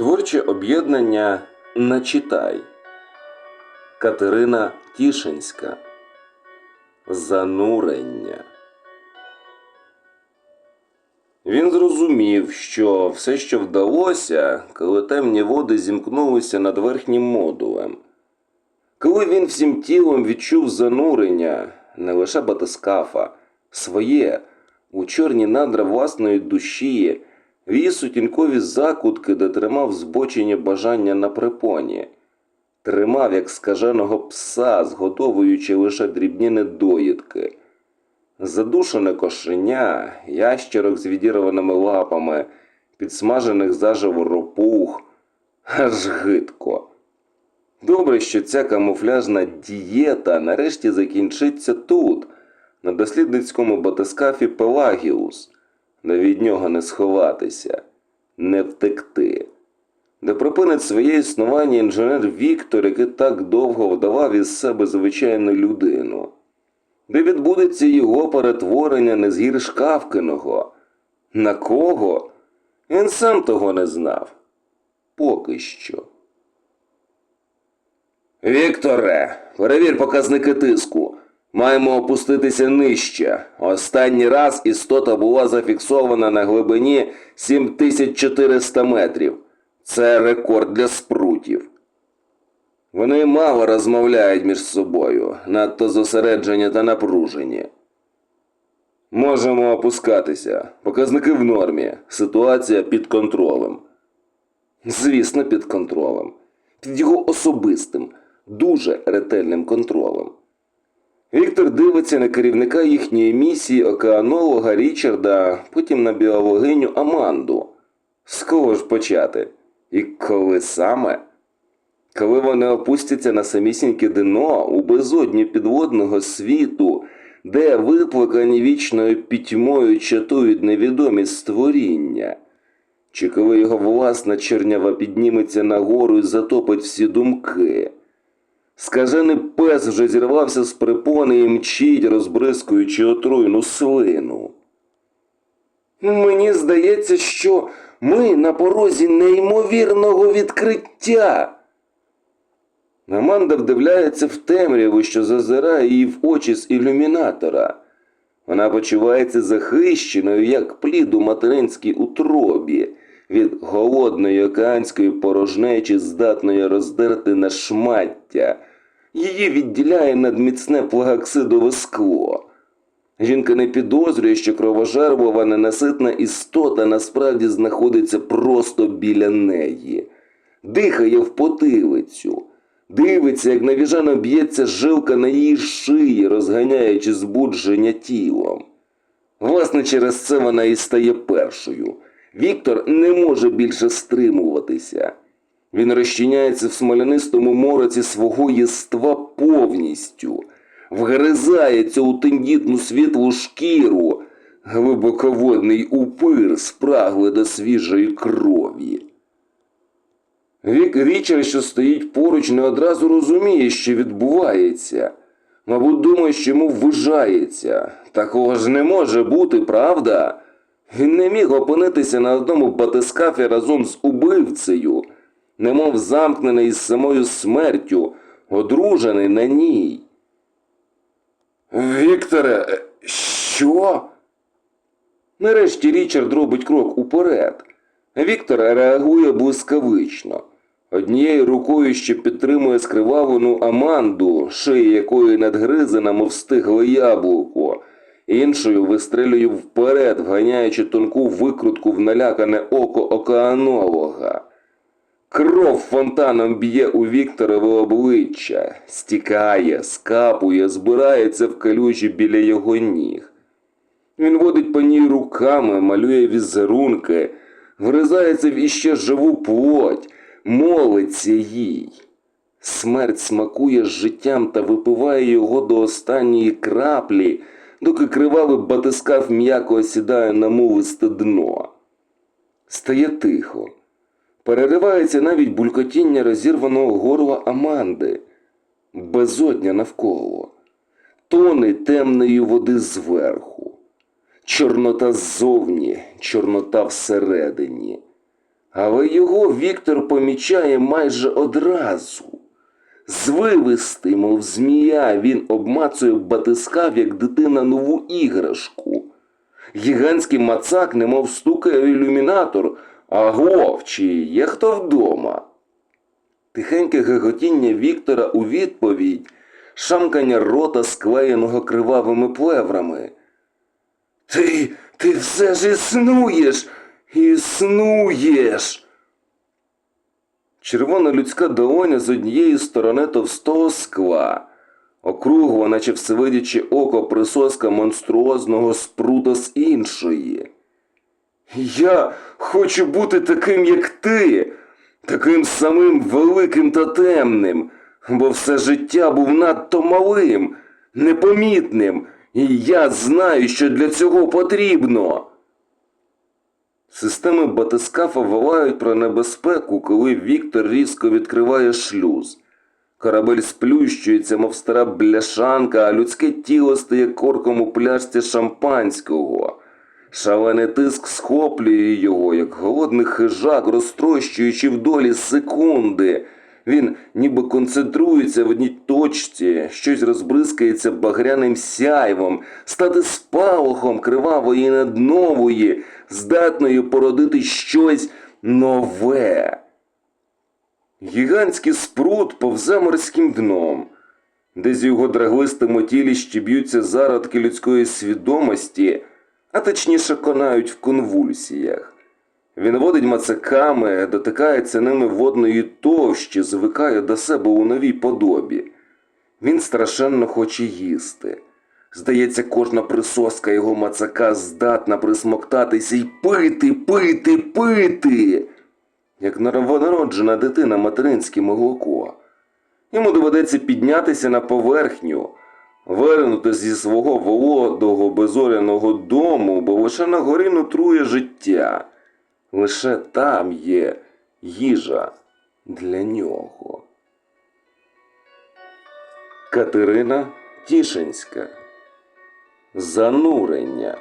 Творче об'єднання Начитай. Катерина Тішинська. Занурення. Він зрозумів, що все, що вдалося, коли темні води зімкнулися над верхнім модулем. Коли він всім тілом відчув занурення, не лише батискафа, своє, у чорні надра власної душі, її сутінкові закутки, де тримав збочені бажання на припоні, тримав, як скаженого пса, зготовуючи лише дрібні недоїдки. Задушене кошеня, ящерок з відірваними лапами, підсмажених заживо ропух, аж гидко. Добре, що ця камуфляжна дієта нарешті закінчиться тут, на дослідницькому батискафі Пелагіус, де від нього не сховатися, не втекти, де припинить своє існування інженер Віктор, який так довго вдавав із себе звичайну людину, де відбудеться його перетворення не згірш Кавкиного. На кого? Він сам того не знав. Поки що. Вікторе, перевір показники тиску. Маємо опуститися нижче. Останній раз істота була зафіксована на глибині 7400 метрів. Це рекорд для спрутів. Вони мало розмовляють між собою, надто зосереджені та напружені. Можемо опускатися. Показники в нормі. Ситуація під контролем. Звісно, під контролем. Під його особистим, дуже ретельним контролем. Віктор дивиться на керівника їхньої місії океанолога Річарда, потім на біологиню Аманду. З кого ж почати? І коли саме? Коли вони опустяться на самісіньке дно у безодні підводного світу, де виплакані вічною пітьмою чатують невідомі створіння, чи коли його власна чернява підніметься нагору і затопить всі думки. Скажений пес вже зірвався з припони і мчить, розбризкуючи отруйну слину. Мені здається, що ми на порозі неймовірного відкриття. Аманда вдивляється в темряву, що зазирає їй в очі з ілюмінатора. Вона почувається захищеною, як плід у материнській утробі, від голодної океанської порожнечі, здатної роздерти на шмаття. Її відділяє надміцне флагоксидове скло. Жінка не підозрює, що кровожервова ненаситна істота насправді знаходиться просто біля неї, дихає в потилицю, дивиться, як навіжано б'ється жилка на її шиї, розганяючи збудження тілом. Власне, через це вона і стає першою. Віктор не може більше стримуватися. Він розчиняється в смолянистому мороці свого єства повністю, вгризається у тендітну світлу шкіру, глибоководний упир спрагли до свіжої крові. Вік Річард, що стоїть поруч, не одразу розуміє, що відбувається. Мабуть, думає, що йому ввижається. Такого ж не може бути, правда? Він не міг опинитися на одному батискафі разом з убивцею, немов замкнений із самою смертю, одружений на ній. Вікторе, е, що? Нарешті Річард робить крок уперед. Віктор реагує блискавично. Однією рукою ще підтримує скривавлену Аманду, шиї якої надгризена, мов стигле яблуко, іншою вистрелює вперед, вганяючи тонку викрутку в налякане око океанолога. Кров фонтаном б'є у Вікторове обличчя, стікає, скапує, збирається в калюжі біля його ніг. Він водить по ній руками, малює візерунки, вризається в іще живу плоть, молиться їй. Смерть смакує з життям та випиває його до останньої краплі, доки кривавий батискаф м'яко осідає на мовисте дно. Стає тихо. Переривається навіть булькотіння розірваного горла Аманди, безодня навколо, тони темної води зверху, чорнота ззовні, чорнота всередині. Але його Віктор помічає майже одразу. Звивисти, мов змія, він обмацує батискав, як дитина нову іграшку. Гігантський мацак немов стукає в ілюмінатор. Агов, чи є хто вдома? Тихеньке геготіння Віктора у відповідь, шамкання рота, склеєного кривавими плеврами. Ти, ти все ж існуєш, існуєш. Червона людська долоня з однієї сторони товстого скла, округло, наче всевидяче око присоска монструозного спрута з іншої. Я хочу бути таким, як ти, таким самим великим та темним, бо все життя був надто малим, непомітним, і я знаю, що для цього потрібно. Системи батискафа волають про небезпеку, коли Віктор різко відкриває шлюз. Корабель сплющується, мов стара бляшанка, а людське тіло стає корком у пляшці шампанського. Шалений тиск схоплює його, як голодний хижак, розтрощуючи в долі секунди. Він ніби концентрується в одній точці, щось розбризкається багряним сяйвом, стати спалахом кривавої наднової, здатною породити щось нове. Гігантський спрут повзе морським дном, де з його драглистому тілі щеб'ються зародки людської свідомості, а точніше конають в конвульсіях. Він водить мацаками, дотикається ними водної товщі, звикає до себе у новій подобі. Він страшенно хоче їсти. Здається, кожна присоска його мацака здатна присмоктатися й пити, пити, пити, як новонароджена дитина материнське молоко. Йому доведеться піднятися на поверхню, вернути зі свого володого безоряного дому, бо лише на горі нутрує життя. Лише там є їжа для нього. Катерина Тішинська Занурення